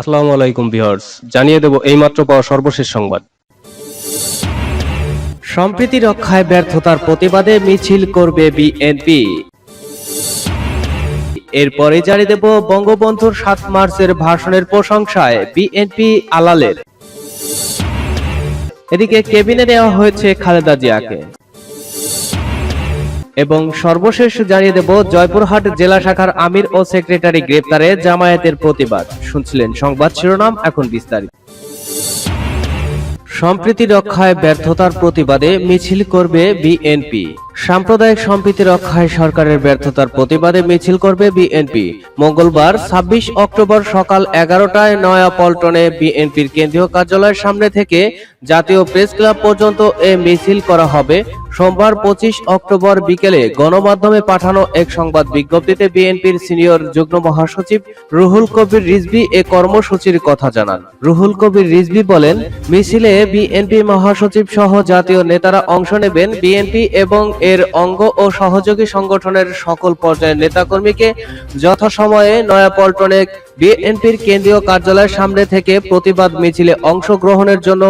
আসসালামু আলাইকুম ভিউয়ার্স, জানিয়ে দেব এইমাত্র পাওয়া সর্বশেষ সংবাদ। সম্প্রীতি রক্ষায় ব্যর্থতার প্রতিবাদে মিছিল করবে বিএনপি। এরপরে জানিয়ে দেব বঙ্গবন্ধুর সাত মার্চের ভাষণের প্রশংসায় বিএনপি আলালের। এদিকে কেবিনে নেওয়া হয়েছে খালেদা জিয়াকে। এবং সর্বশেষ জানিয়ে দেব, জয়পুরহাট জেলা শাখার আমির ও সেক্রেটারি গ্রেপ্তারে জামায়াতের প্রতিবাদ। শুনছিলেন সংবাদ শিরোনাম, এখন বিস্তারিত। সম্প্রীতি রক্ষায় ব্যর্থতার প্রতিবাদে মিছিল করবে বিএনপি। সাম্প্রদায়িক সম্প্রীতি রক্ষায় সরকারের ব্যর্থতার প্রতিবাদে মিছিল করবে বিএনপি। মঙ্গলবার ছাব্বিশ অক্টোবর সকাল এগারোটায় নয়া পল্টনে বিএনপির কেন্দ্রীয় কার্যালয়ের সামনে থেকে জাতীয় প্রেস ক্লাব পর্যন্ত এ মিছিল করা হবে। সোমবার পঁচিশ অক্টোবর বিকেলে গণমাধ্যমে পাঠানো এক সংবাদ বিজ্ঞপ্তিতে বিএনপির সিনিয়র যুগ্ম মহাসচিব রুহুল কবির রিজভি এ কর্মসূচির কথা জানান। রুহুল কবির রিজভি বলেন, মিছিলে বিএনপি মহাসচিব সহ জাতীয় নেতারা অংশ নেবেন। বিএনপি এবং এর অঙ্গ ও সহযোগী সংগঠনের সকল পর্যায়ের নেতাকর্মীকে যথাসময়ে নয়াপল্টনে বিএনপির কেন্দ্রীয় কার্যালয়ের সামনে থেকে প্রতিবাদ মিছিলে অংশগ্রহণের জন্য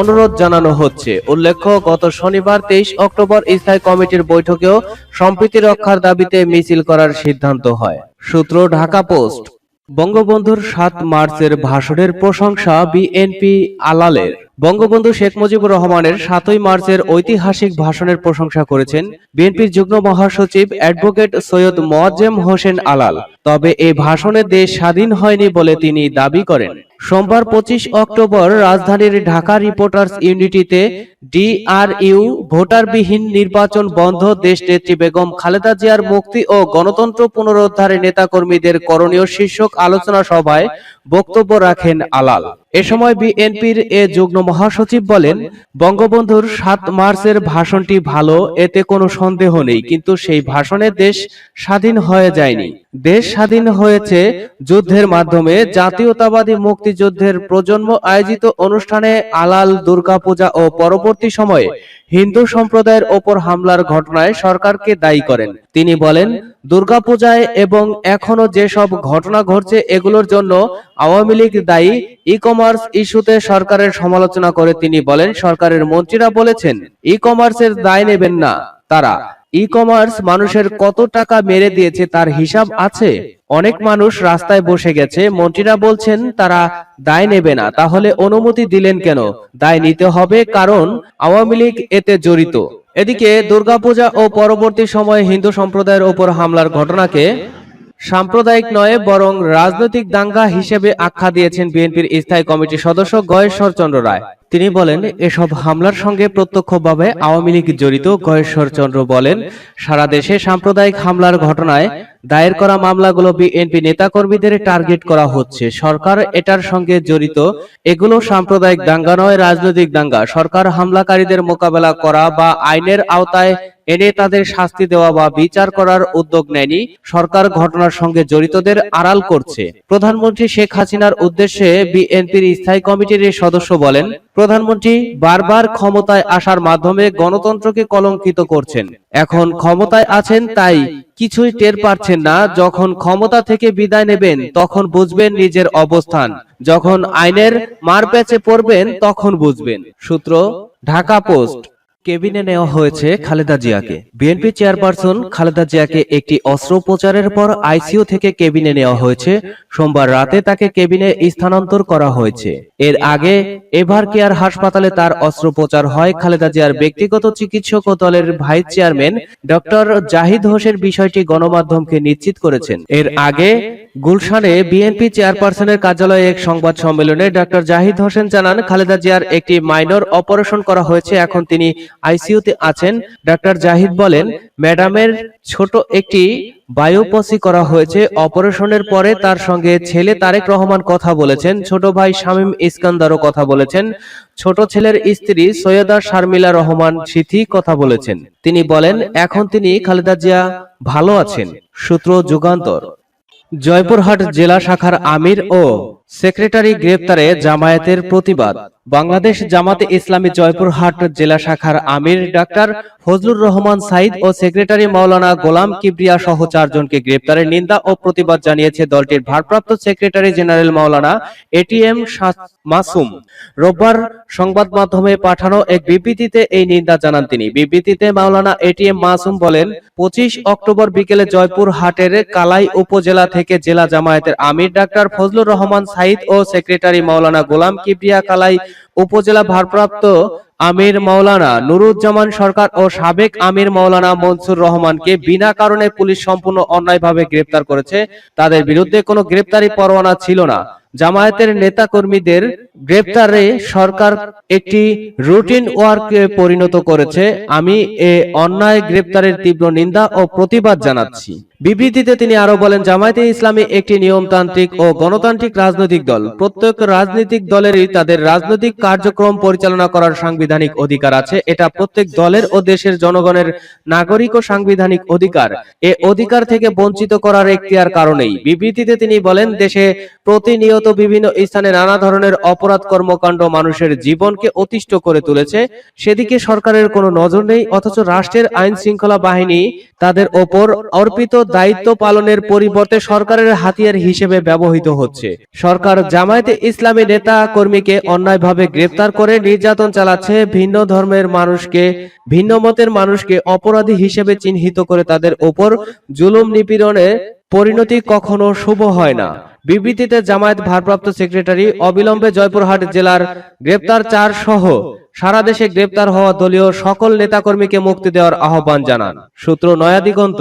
অনুরোধ জানানো হচ্ছে। উল্লেখ্য, গত শনিবার তেইশ অক্টোবর স্থায়ী কমিটির বৈঠকেও সম্প্রীতি রক্ষার দাবিতে মিছিল করার সিদ্ধান্ত হয়। সূত্র, ঢাকা পোস্ট। বঙ্গবন্ধুর সাত মার্চের ভাষণের প্রশংসা বিএনপি আলালের। বঙ্গবন্ধু শেখ মুজিবুর রহমানের সাতই মার্চের ঐতিহাসিক ভাষণের প্রশংসা করেছেন বিএনপির যুগ্ম মহাসচিব অ্যাডভোকেট সৈয়দ মোয়াজ্জেম হোসেন আলাল। তবে এই ভাষণে দেশ স্বাধীন হয়নি বলে তিনি দাবি করেন। সোমবার পঁচিশ অক্টোবর রাজধানীর ঢাকা রিপোর্টার্স ইউনিটিতে ডিআরইউ ভোটারবিহীন নির্বাচন বন্ধ দেশ নেত্রী বেগম খালেদা জিয়ার মুক্তি ও গণতন্ত্র পুনরুদ্ধারে নেতাকর্মীদের করণীয় শীর্ষক আলোচনা সভায় বক্তব্য রাখেন আলাল। এ সময় বিএনপির এ যুগ্ম মহাসচিব বলেন, বঙ্গবন্ধুর সাত মার্চের ভাষণটি ভালো, এতে কোনো সন্দেহ নেই, কিন্তু সেই ভাষণে দেশ স্বাধীন হয়ে যায়নি। দেশ স্বাধীন হয়েছে যুদ্ধের মাধ্যমে, জাতীয়তাবাদী মুক্তিযুদ্ধের প্রজন্ম আয়োজিত অনুষ্ঠানে আলাল দুর্গাপূজা ও পরবর্তী সময়ে হিন্দু সম্প্রদায়ের ওপর হামলার ঘটনায় সরকারকে দায়ী করেন। তিনি বলেন, দুর্গাপূজায় এবং এখনও যেসব ঘটনা ঘটছে, এগুলোর জন্য আওয়ামী লীগ দায়ী ই কমার্স ইস্যুতে সরকারের সমালোচনা করে তিনি বলেন, সরকারের মন্ত্রীরা বলেছেন ই কমার্সের দায় নেবেন না। তারা ই কমার্স মানুষের কত টাকা মেরে দিয়েছে তার হিসাব আছে। অনেক মানুষ রাস্তায় বসে গেছে, মন্ত্রীরা বলছেন, তারা দায় নেবে না। তাহলে অনুমতি দিলেন কেন? দায় নিতে হবে কারণ আওয়ামী লীগ এতে জড়িত। এদিকে দুর্গাপূজা ও পরবর্তী সময়ে হিন্দু সম্প্রদায়ের ওপর হামলার ঘটনাকে সাম্প্রদায়িক নয় বরং রাজনৈতিক দাঙ্গা হিসেবে আখ্যা দিয়েছেন বিএনপির স্থায়ী কমিটির সদস্য গয়েশ্বরচন্দ্র রায়। তিনি বলেন, এসব হামলার সঙ্গে প্রত্যক্ষভাবে আওয়ামী লীগ জড়িত গয়েশ্বর চন্দ্র বলেন, সারা দেশে সাম্প্রদায়িক হামলার ঘটনায় দায়ের করা মামলাগুলো বিএনপি নেতাকর্মীদের টার্গেট করা হচ্ছে। সরকার এটার সঙ্গে জড়িত। এগুলো সাম্প্রদায়িক দাঙ্গা নয়, রাজনৈতিক দাঙ্গা। সরকার হামলাকারীদের মোকাবেলা করা বা আইনের আওতায় এনে তাদের শাস্তি দেওয়া বা বিচার করার উদ্যোগ নেয়নি। সরকার ঘটনার সঙ্গে জড়িতদের আড়াল করছে। প্রধানমন্ত্রী শেখ হাসিনার উদ্দেশ্যে বিএনপির স্থায়ী কমিটির সদস্য বলেন প্রধানমন্ত্রী বারবার ক্ষমতায় আসার মাধ্যমে গণতন্ত্রকে কলঙ্কিত করছেন। এখন ক্ষমতায় আছেন তাই কিছুই টের পাচ্ছেন না। যখন ক্ষমতা থেকে বিদায় নেবেন, তখন বুঝবেন নিজের অবস্থান। যখন আইনের মারপ্যাচে পড়বেন, তখন বুঝবেন। সূত্র, ঢাকা পোস্ট। কেবিনে নেওয়া হয়েছে খালেদা জিয়াকে। বিএনপি চেয়ারপারসন খালেদা জিয়াকে একটি অস্ত্রোপচারের পর আইসিইউ থেকে কেবিনে নেওয়া হয়েছে। সোমবার রাতে তাকে কেবিনে স্থানান্তর করা হয়েছে। এর আগে এভার কেয়ার হাসপাতালে তার অস্ত্রোপচার হয় খালেদা জিয়ার ব্যক্তিগত চিকিৎসক দলের vice chairman doctor Zahid Hossain বিষয়টি গণমাধ্যমকে নিশ্চিত করেছেন। এর আগে গুলশানে বিএনপি চেয়ারপারসনের কার্যালয়ে এক সংবাদ সম্মেলনে ডক্টর জাহিদ হোসেন জানান খালেদা জিয়ার একটি মাইনর অপারেশন করা হয়েছে এখন তিনি আইসিইউতে আছেন ডাক্তার জাহিদ বলেন ম্যাডামের ছোট একটি বায়োপসি করা হয়েছে। অপারেশনের পরে তার সঙ্গে ছেলে তারেক রহমান কথা বলেছেন। ছোট ভাই শামীম ইস্কান্দারও কথা বলেছেন। ছোট ছেলের স্ত্রী সৈয়দা শারমিলা রহমান সিথি কথা বলেছেন। তিনি বলেন এখন তিনি খালেদা জিয়া ভালো আছেন। সূত্র যুগান্তর। জয়পুরহাট জেলা শাখার আমির ও সেক্রেটারি গ্রেপ্তারে জামায়াতের প্রতিবাদ। বাংলাদেশ জামাতে ইসলামী জয়পুরহাট জেলা শাখার আমির ডাক্তার ফজলুর রহমান সাইদ ও সেক্রেটারি মাওলানা গোলাম কিবরিয়া সহ চারজনকে গ্রেপ্তারের নিন্দা ও প্রতিবাদ জানিয়েছে দলটির ভারপ্রাপ্ত সেক্রেটারি জেনারেল মাওলানা এটিএম মাসুম। রোববার সংবাদ মাধ্যমে পাঠানো এক বিবৃতিতে এই নিন্দা জানান তিনি। বিবৃতিতে মাওলানা এটিএম মাসুম বলেন পঁচিশ অক্টোবর বিকেলে জয়পুর হাটের কালাই উপজেলা থেকে জেলা জামায়াতের আমির ডাক্তার ফজলুর রহমান সাইদ ও সেক্রেটারি মাওলানা গোলাম কিবরিয়া কালাই, উপজেলা ভারপ্রাপ্ত আমির মাওলানা নুরুজ্জামান সরকার ও সাবেক আমির মাওলানা মনসুর রহমানকে বিনা কারণে পুলিশ সম্পূর্ণ অন্যায়ভাবে গ্রেপ্তার করেছে। তাদের বিরুদ্ধে কোনো গ্রেপ্তারি পরোয়ানা ছিল না। জামায়াতের নেতা কর্মীদের গ্রেপ্তারে সরকার একটি রুটিন ওয়ার্কে পরিণত করেছে। আমি এ অন্যায় গ্রেপ্তারের তীব্র নিন্দা ও প্রতিবাদ জানাচ্ছি। বিবৃতিতে তিনি আরও বলেন, জামায়াতে ইসলামী একটি নিয়মতান্ত্রিক ও গণতান্ত্রিক রাজনৈতিক দল। প্রত্যেক রাজনৈতিক দলেরই তাদের রাজনৈতিক কার্যক্রম পরিচালনা করার সাংবিধানিক অধিকার আছে। এটা প্রত্যেক দলের ও দেশের জনগণের নাগরিক ও সাংবিধানিক অধিকার। এ অধিকার থেকে বঞ্চিত করার এখতিয়ার কারণেই। বিবৃতিতে তিনি বলেন, দেশে প্রতিনিয়ত বিভিন্ন স্থানে নানা ধরনের অপরাধ কর্মকাণ্ড মানুষের জীবনকে অতিষ্ঠ করে তুলেছে। সেদিকে সরকারের কোনো নজর নেই, অথচ রাষ্ট্রের আইন শৃঙ্খলা বাহিনী তাদের ওপর অর্পিত দায়িত্ব পালনের পরিবর্তে সরকারের হাতিয়ার হিসেবে ব্যবহৃত হচ্ছে। সরকার জামায়াতে ইসলামী নেতা কর্মীকে অন্যায়ভাবে গ্রেফতার করে নির্যাতন চালাচ্ছে, ভিন্ন ধর্মের মানুষকে, ভিন্ন মতের মানুষকে অপরাধী হিসেবে চিহ্নিত করে তাদের ওপর জুলুম নিপীড়নে পরিণতি কখনো শুভ হয় না। বিবৃতিতে জামায়াত ভারপ্রাপ্ত সেক্রেটারি অবিলম্বে জয়পুরহাট জেলার গ্রেপ্তার চার সহ সারা দেশে গ্রেপ্তার হওয়া দলীয় সকল নেতাকর্মীকে মুক্তি দেওয়ার আহ্বান জানান। সূত্র নয়া দিগন্ত।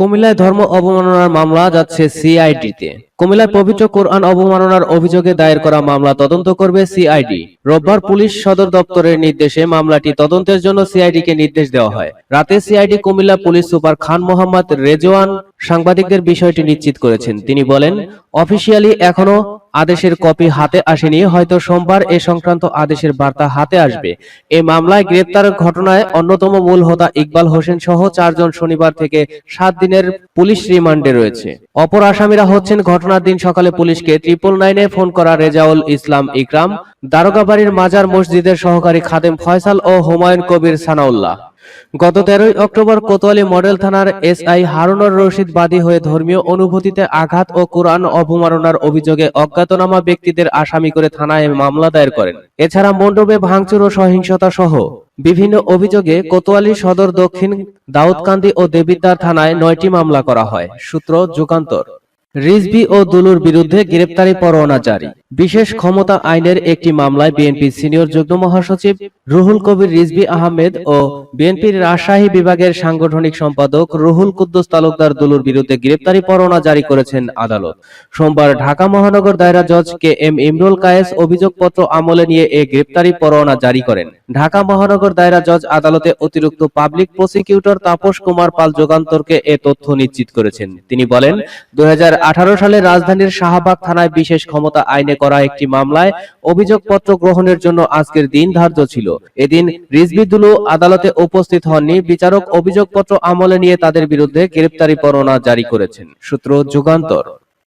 কুমিল্লায় ধর্ম অবমাননার মামলা যাচ্ছে সিআইডিতে। কুমিল্লায় পবিত্র কোরআন অবমাননার অভিযোগে দায়ের করা মামলা তদন্ত করবে সিআইডি। রোববার পুলিশ সদর দপ্তরের নির্দেশে মামলাটি তদন্তের জন্য সিআইডি কে নির্দেশ দেওয়া হয়। রাতে CID Cumilla police super Khan Mohammad Rezwan সাংবাদিকদের বিষয়টি নিশ্চিত করেছেন। তিনি বলেন, অফিসিয়ালি এখনও আদেশের কপি হাতে আসেনি, হয়তো সোমবার এ সংক্রান্ত আদেশের বার্তা হাতে আসবে। এ মামলায় গ্রেপ্তার ঘটনায় অন্যতম মূল হোতা ইকবাল হোসেন সহ চারজন শনিবার থেকে সাত দিনের পুলিশ রিমান্ডে রয়েছে। অপর আসামিরা হচ্ছেন ঘটনার দিন সকালে পুলিশকে ট্রিপল নাইনে ফোন করা রেজাউল ইসলাম ইকরাম, দারোগাবাড়ির মাজার মসজিদের সহকারী খাদেম ফয়সাল ও হুমায়ুন কবির সানাউল্লাহ। গত তেরোই অক্টোবর কোতোয়ালি মডেল থানার এসআই হারুনুর রশিদ বাদী হয়ে ধর্মীয় অনুভূতিতে আঘাত ও কোরআন অবমাননার অভিযোগে অজ্ঞাতনামা ব্যক্তিদের আসামি করে থানায় মামলা দায়ের করেন। এছাড়া মণ্ডপে ভাঙচুর ও সহিংসতা সহ বিভিন্ন অভিযোগে কোতোয়ালি সদর দক্ষিণ দাউদকান্দি ও দেবিদ্বার থানায় নয়টি মামলা করা হয়। সূত্র যুগান্তর। রিজভি ও দুলুর বিরুদ্ধে গ্রেপ্তারি পরোয়ানা জারি। বিশেষ ক্ষমতা আইনের একটি মামলায় বিএনপি সিনিয়র যুগ্ম মহাসচিব রুহুল কবির রিজভি আহমেদ ও বিএনপির রাজশাহী বিভাগের সাংগঠনিক সম্পাদক রুহুল কুদ্দুস তালুকদার দুলুর বিরুদ্ধে গ্রেপ্তারি পরোয়ানা জারি করেছেন আদালত। সোমবার ঢাকা মহানগর দায়রা জজ কে এম ইমরুল কায়েস অভিযোগপত্র আমলে নিয়ে এ গ্রেপ্তারি পরোয়ানা জারি করেন। ঢাকা মহানগর দায়রা জজ আদালতে অতিরিক্ত পাবলিক প্রসিকিউটর তাপস কুমার পাল যোগান্তরকে এ তথ্য নিশ্চিত করেছেন। তিনি বলেন, দুই হাজার আঠারো সালে রাজধানীর শাহবাগ থানায় বিশেষ ক্ষমতা আইনে করা একটি মামলায় অভিযোগপত্র গ্রহণের জন্য আজকের দিন ধার্য ছিল। এদিন রিজবিদুল আদালতে উপস্থিত হননি বিচারক অভিযোগপত্র আমলে নিয়ে তাদের বিরুদ্ধে গ্রেপ্তারি পরোয়ানা জারি করেছেন। সূত্র যুগান্তর।